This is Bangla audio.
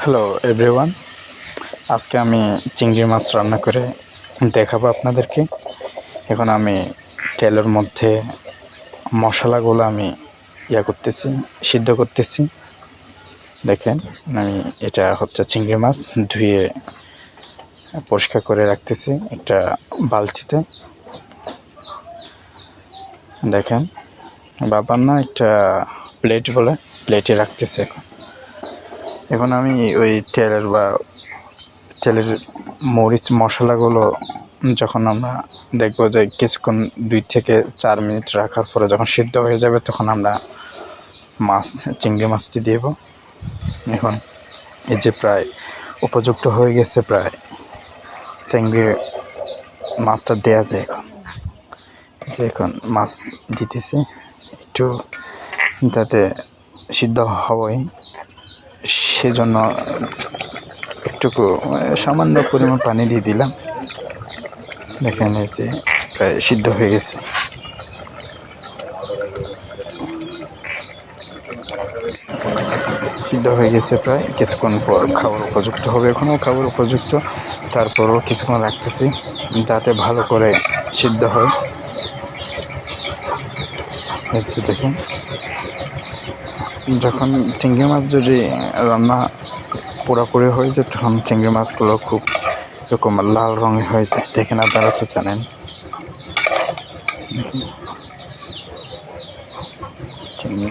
হ্যালো এভরিওয়ান আজকে আমি চিংড়ি মাছ রান্না করে দেখাবো আপনাদেরকে। এখন আমি তেলের মধ্যে মশলাগুলো আমি ইয়া করতেছি, সিদ্ধ করতেছি। দেখেন, আমি এটা হচ্ছে চিংড়ি মাছ ধুয়ে পরিষ্কার করে রাখতেছি একটা বালতিতে। দেখেন, বাবার না একটা প্লেট বলে প্লেটে রাখতেছে এখন। এখন আমি ওই তেলের বা তেলের মরিচ মশলাগুলো যখন আমরা দেখব যে কিছুক্ষণ দুই থেকে চার মিনিট রাখার পরে যখন সিদ্ধ হয়ে যাবে, তখন আমরা মাছ, চিংড়ি মাছটি দেব। এখন এই যে প্রায় উপযুক্ত হয়ে গেছে প্রায় চিংড়ি মাছটা দেয়া যায় এখন। যে এখন মাছ দিতেছি, একটু যাতে সিদ্ধ হবই সেজন্য একটুকু মানে সামান্য পরিমাণ পানি দিয়ে দিলাম। দেখেন যে প্রায় সিদ্ধ হয়ে গেছে। সিদ্ধ হয়ে গেছে প্রায়। কিছুক্ষণ পর খাবার উপযুক্ত হবে এখনও খাবার উপযুক্ত। তারপরও কিছুক্ষণ রাখতেছি যাতে ভালো করে সিদ্ধ হয়। দেখুন। যখন চিংড়ি মাছ যদি রান্না পুরোপুরি হয়ে যায়, তখন চিংড়ি মাছগুলো খুব এরকম লাল রঙের যায়। দেখেন আপনারা তো জানেন। চিংড়ি